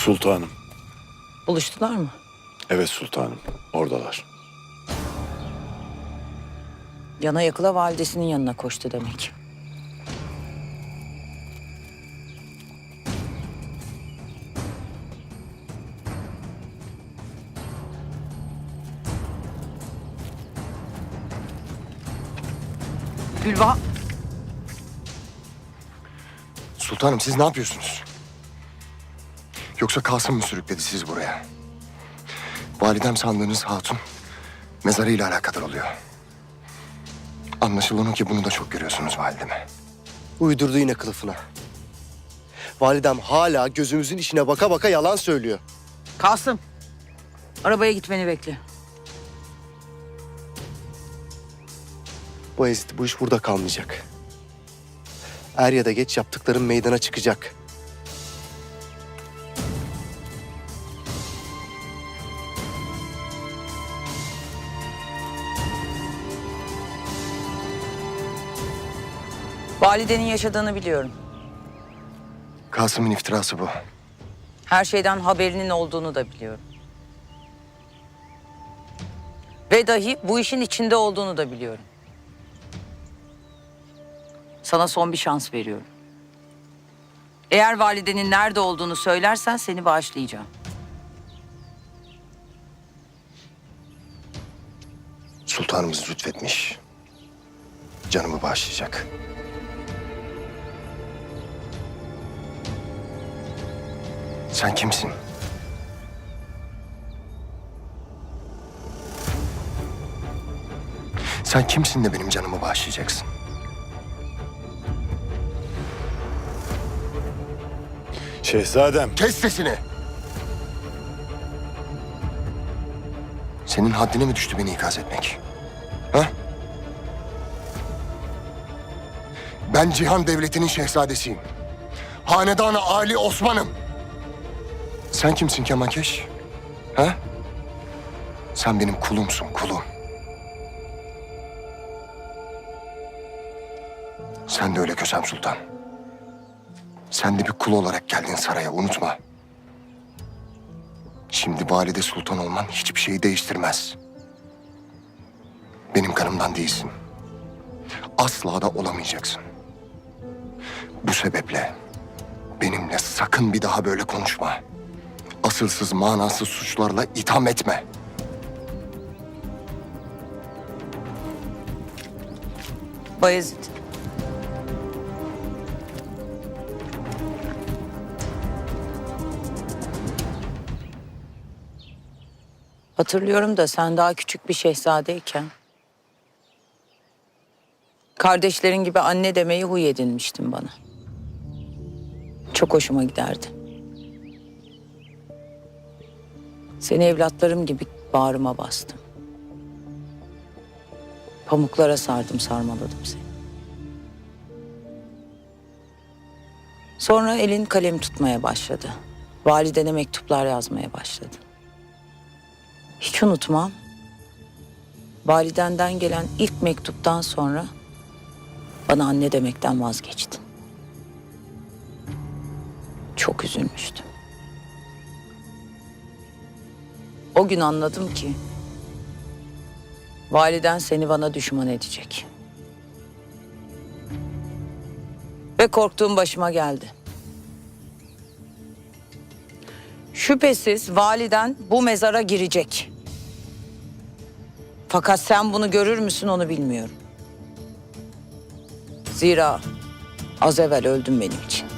Sultanım. Buluştular mı? Evet sultanım. Oradalar. Yana yakıla validesinin yanına koştu demek. Gülva, Sultanım siz ne yapıyorsunuz? Yoksa Kasım mı sürükledi sizi buraya? Validem sandığınız hatun mezarıyla alakadar oluyor. Anlaşılan o ki bunu da çok görüyorsunuz valideme. Uydurdu yine kılıfına. Validem hala gözümüzün içine baka baka yalan söylüyor. Kasım. Arabaya gitmeni bekle. Bu ezit bu iş burada kalmayacak. Er ya da geç yaptıkların meydana çıkacak. Validenin yaşadığını biliyorum. Kasım'ın iftirası bu. Her şeyden haberinin olduğunu da biliyorum. Ve dahi bu işin içinde olduğunu da biliyorum. Sana son bir şans veriyorum. Eğer validenin nerede olduğunu söylersen seni bağışlayacağım. Sultanımız lütfetmiş. Canımı bağışlayacak. Sen kimsin? Sen kimsin de benim canımı bağışlayacaksın? Şehzadem. Kes sesini! Senin haddine mi düştü beni ikaz etmek? Ha? Ben Cihan Devleti'nin şehzadesiyim. Hanedan-ı Ali Osman'ım. Sen kimsin Kemankeş? Ha? Sen benim kulumsun, kulum. Sen de öyle Kösem Sultan. Sen de bir kul olarak geldin saraya, unutma. Şimdi valide sultan olman hiçbir şeyi değiştirmez. Benim kanımdan değilsin. Asla da olamayacaksın. Bu sebeple benimle sakın bir daha böyle konuşma. Asılsız, manasız suçlarla itham etme. Bayezid. Hatırlıyorum da sen daha küçük bir şehzadeyken... ...kardeşlerin gibi anne demeyi huy edinmiştin bana. Çok hoşuma giderdi. Seni evlatlarım gibi bağrıma bastım. Pamuklara sardım, sarmaladım seni. Sonra elin kalem tutmaya başladı. Validene mektuplar yazmaya başladı. Hiç unutmam. Validenden gelen ilk mektuptan sonra bana anne demekten vazgeçtin. Çok üzülmüştüm. O gün anladım ki validen seni bana düşman edecek. Ve korktuğum başıma geldi. Şüphesiz validen bu mezara girecek. Fakat sen bunu görür müsün onu bilmiyorum. Zira az evvel öldün benim için.